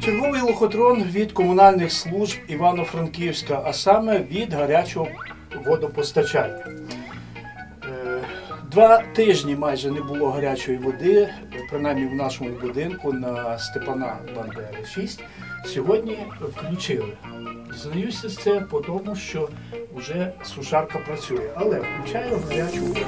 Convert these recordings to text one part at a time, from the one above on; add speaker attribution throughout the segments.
Speaker 1: Черговий лохотрон від комунальних служб Івано-Франківська, а саме від гарячого водопостачання. Е, Два тижні майже не було гарячої води, принаймні в нашому будинку на Степана Бандери 6. Сьогодні включили. Дізнаюся це по тому, що вже сушарка працює, але включаю гарячу воду.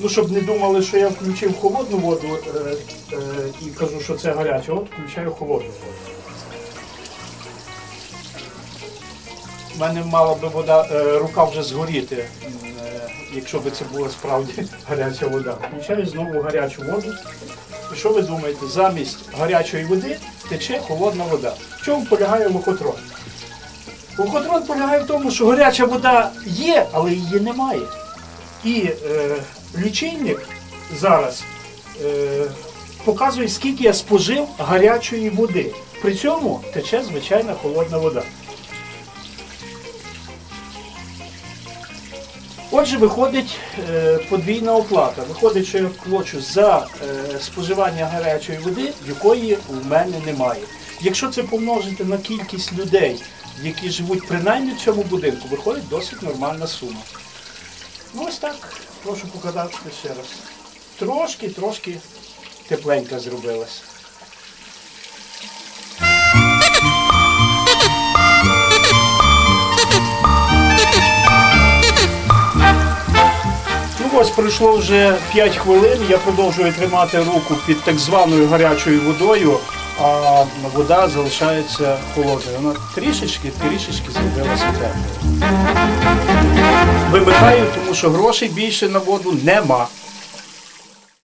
Speaker 1: Ну, щоб не думали, що я включив холодну воду е, е, і кажу, що це гаряча, от включаю холодну воду. У мене мала би вода, е, рука вже згоріти, е, якщо б це була справді гаряча вода. Включаю знову гарячу воду. І що ви думаєте, замість гарячої води тече холодна вода. В чому полягає лохотрон? Лохотрон полягає в тому, що гаряча вода є, але її немає. І е, лічильник зараз е, показує, скільки я спожив гарячої води. При цьому тече звичайна холодна вода. Отже, виходить е, подвійна оплата. Виходить, що я плачу за е, споживання гарячої води, якої в мене немає. Якщо це помножити на кількість людей, які живуть принаймні в цьому будинку, виходить досить нормальна сума. Ну ось так, прошу показати ще раз. Трошки, трошки тепленька зробилась. Ось пройшло вже 5 хвилин, я продовжую тримати руку під так званою гарячою водою, а вода залишається холодною. Вона трішечки, трішечки зробилася теплою. Вимикаю, тому що грошей більше на воду нема.